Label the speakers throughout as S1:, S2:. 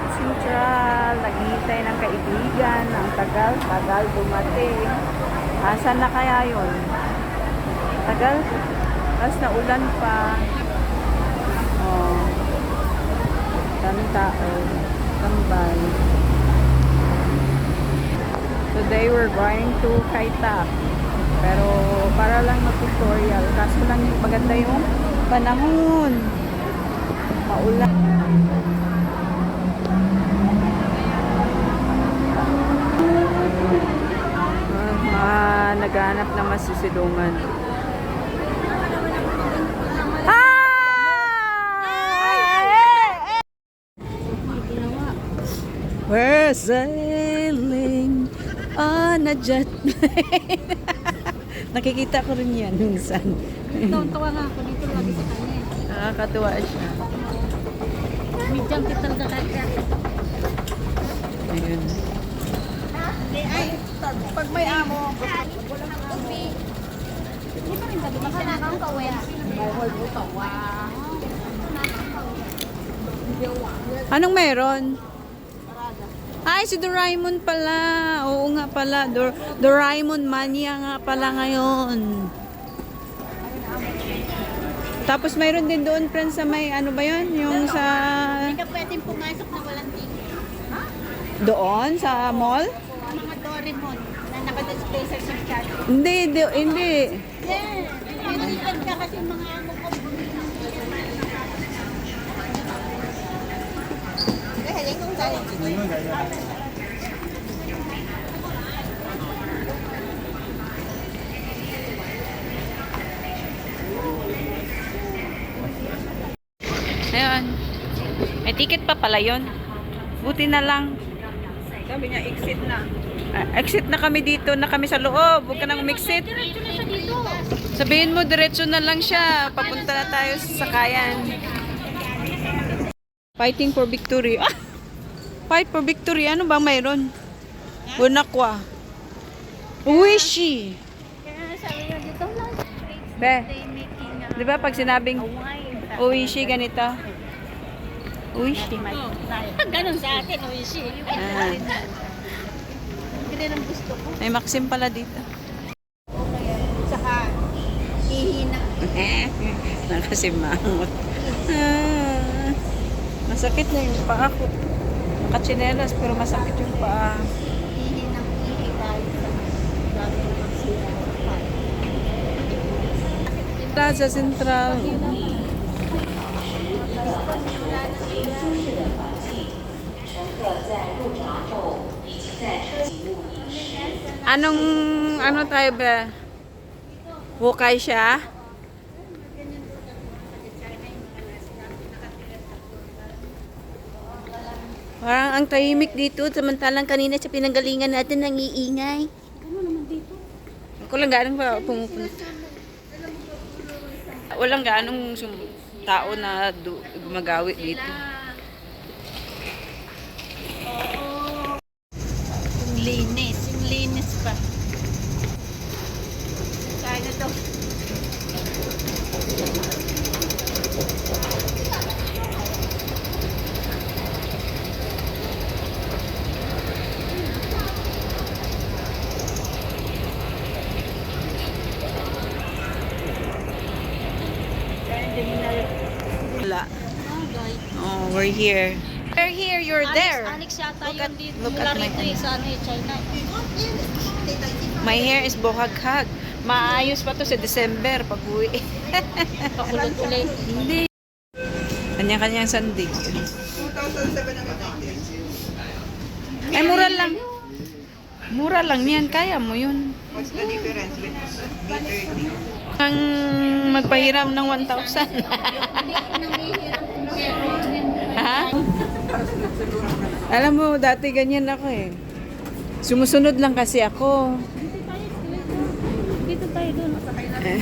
S1: Dagat Central. Naghihintay ng kaibigan. Ang tagal, tagal dumating. Asan na kaya yun? Tagal. Tapos naulan pa. Oh. Daming tao. Tambay. Today we're going to Kaitak. Pero para lang mag-tutorial. Kaso lang maganda yung panahon. Maulan. Ah, naghanap ng masisilungan. Hi! We're sailing on a jet plane. Nakikita ko rin yan minsan.
S2: Tawa nga ako dito lagi sa kanya.
S1: Nakakatuwa siya.
S2: Medyang kita talaga kaya.
S1: Ayun.
S2: Ay, pag may amo, walang amo. Hindi pa rin ba? Baka nakang kawin. Bawal mo.
S1: Anong meron? Ay, si Doraemon pala. Oo nga pala. Dor Doraemon mania nga pala ngayon. Tapos mayroon din doon, friends, sa may ano ba yun? Yung sa...
S2: Hindi ka pwedeng pumasok na walang tingin.
S1: Doon? Sa mall?
S2: Mga Doraemon na nakadisplay sa social.
S1: Hindi, di, hindi.
S2: Yeah. Pinilitan ka kasi mga amo ko.
S1: Ayun. May ticket pa pala yun. Buti na lang. Sabi niya, exit na. Exit na kami dito, na kami sa loob. Huwag ka nang umexit. Sabihin mo, diretso na lang siya. Papunta na tayo sa sakayan. Fighting for victory. Ah! Fight for victory. Ano ba mayroon? Bunakwa. Uwishi. Be,
S2: uh,
S1: di ba pag sinabing uwishi ganito? Uwishi.
S2: Ganon sa atin, o isi.
S1: Ah.
S2: Ganun ang gusto ko.
S1: May Maxim pala dito.
S2: Saka, hihina.
S1: Nakasimangot. Ah, masakit na yung paa ko. Nakachinelas pero masakit yung paa.
S2: Hihinang hihi dahil sa dami ng magsira.
S1: Plaza Central. Anong, ano tayo ba? Wukay siya? Parang ang tahimik dito, samantalang kanina sa pinanggalingan natin nang iingay.
S2: Naman dito?
S1: Ako lang gaano pa pumupunta. Walang gaanong tao na gumagawi dito.
S2: Oo. Yung linis. Yung linis pa. Kaya na to.
S1: Wala. Oh, we're here. We're here, you're there.
S2: Anix yata
S1: Look
S2: yun
S1: at-
S2: dito.
S1: look at my
S2: rito eh, sa ano eh, China.
S1: My hair is buhaghag. Maayos pa to sa December pag uwi.
S2: Pakulot ulit.
S1: Hindi. Kanya-kanyang sandig. Ay, mura lang. Mura lang yan. Kaya mo yun.
S3: What's the difference with B30?
S1: Ang magpahiram ng 1,000. ha? Alam mo, dati ganyan ako eh. Sumusunod lang kasi ako.
S2: Doon.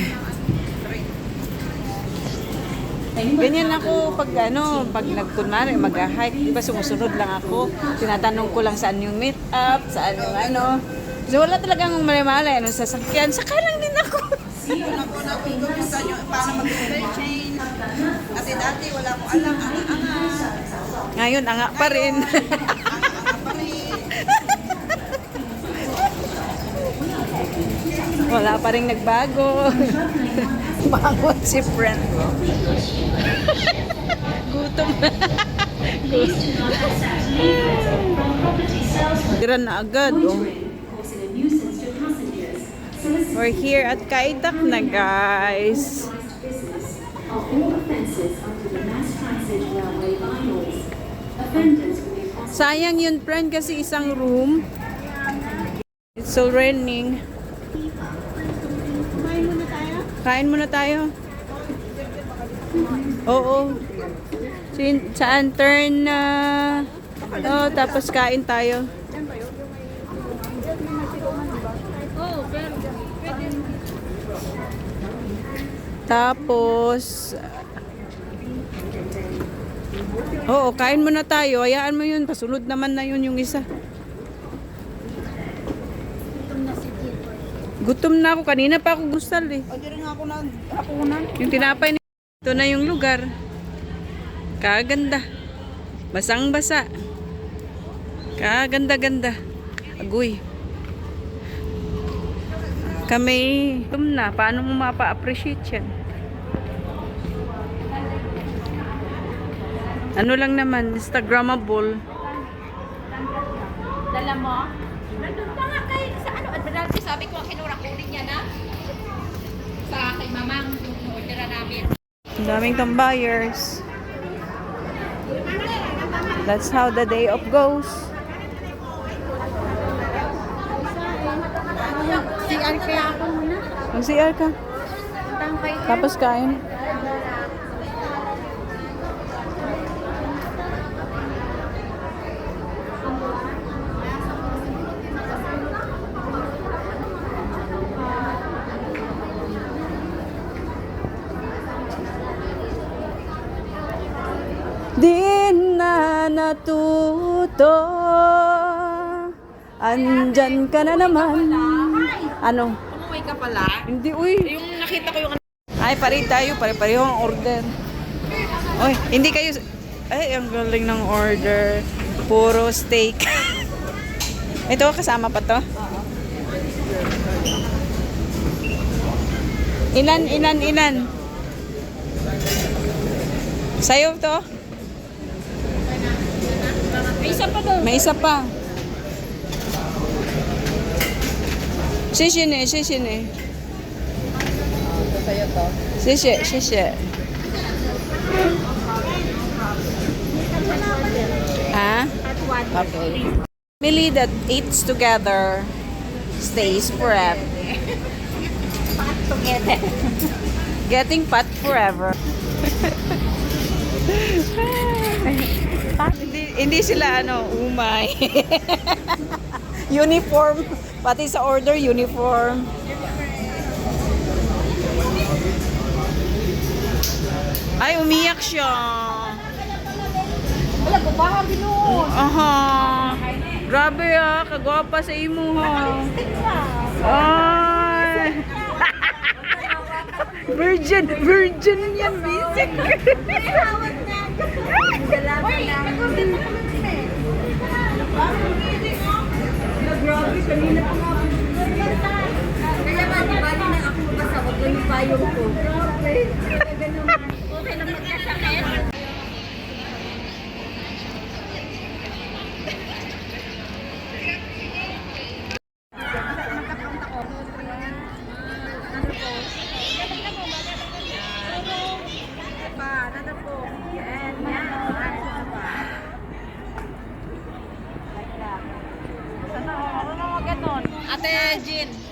S1: Ganyan ako pag ano, pag nagkunwari, mag-hike, di ba sumusunod lang ako. Tinatanong ko lang saan yung meet up, saan yung ano. So wala talagang mali-mali, ano, sasakyan. Sakay lang din ako.
S3: Ako na kung gusto nyo, paano mag-change. Kasi dati wala ko alam, anga-anga.
S1: Ngayon. Anga pa rin. Wala pa rin nagbago. Bangon si friend. Gutom na. Tira na agad, oh. We're here at Kaitak na, guys. Sayang yun, friend, kasi isang room. It's so raining. Kain muna tayo. Oo. Saan turn na? oh, tapos kain tayo. Tapos, Oo, kain muna tayo. Hayaan mo yun. Pasunod naman na yun yung isa. Gutom na ako. Kanina pa ako gustal eh.
S3: O, di rin ako na, ako na.
S1: Yung tinapay ni Ito na yung lugar. Kaganda. Basang basa. Kaganda-ganda. Agoy. Kami, gutom na. Paano mo mapa-appreciate yan? Ano lang naman, Instagrammable.
S2: Dala mo? Nandun pa nga kayo sa ano. Admiralty, sabi ko, kinura kunin niya na. Sa kay mamang, yung order namin.
S1: Ang daming tambayers. That's how the day of goes.
S2: CR kaya ako muna.
S1: Mag-CR ka. Tapos kain. Di na natuto Andyan ka na naman Ano?
S3: Umuwi ka pala?
S1: Hindi, uy
S3: Yung nakita ko yung
S1: ay, pare tayo. Pare-pareho ang order. Oy, hindi kayo... Ay, ang galing ng order. Puro steak. Ito, kasama pa to? Ilan, ilan, ilan? Sa'yo to?
S2: Isa pa doon.
S1: May isa pa. Shishin eh, shishin eh.
S3: sa'yo to.
S1: Shishe. Ah? Okay. Family that eats together stays forever.
S2: Together.
S1: Getting fat forever. hindi, hindi sila ano, umay. uniform. Pati sa order, uniform. Ay, umiyak siya.
S2: Wala, babahan din noon.
S1: Aha. Grabe ah, kagwapa sa imo ha. Ay. virgin, virgin yan, basic.
S2: Uy, nag-umpit ako ng eh. Grabe, kanina pa nga. Kaya ba, di ba na ako mapasabot ko yung payong ko? Grabe.
S3: Imagine.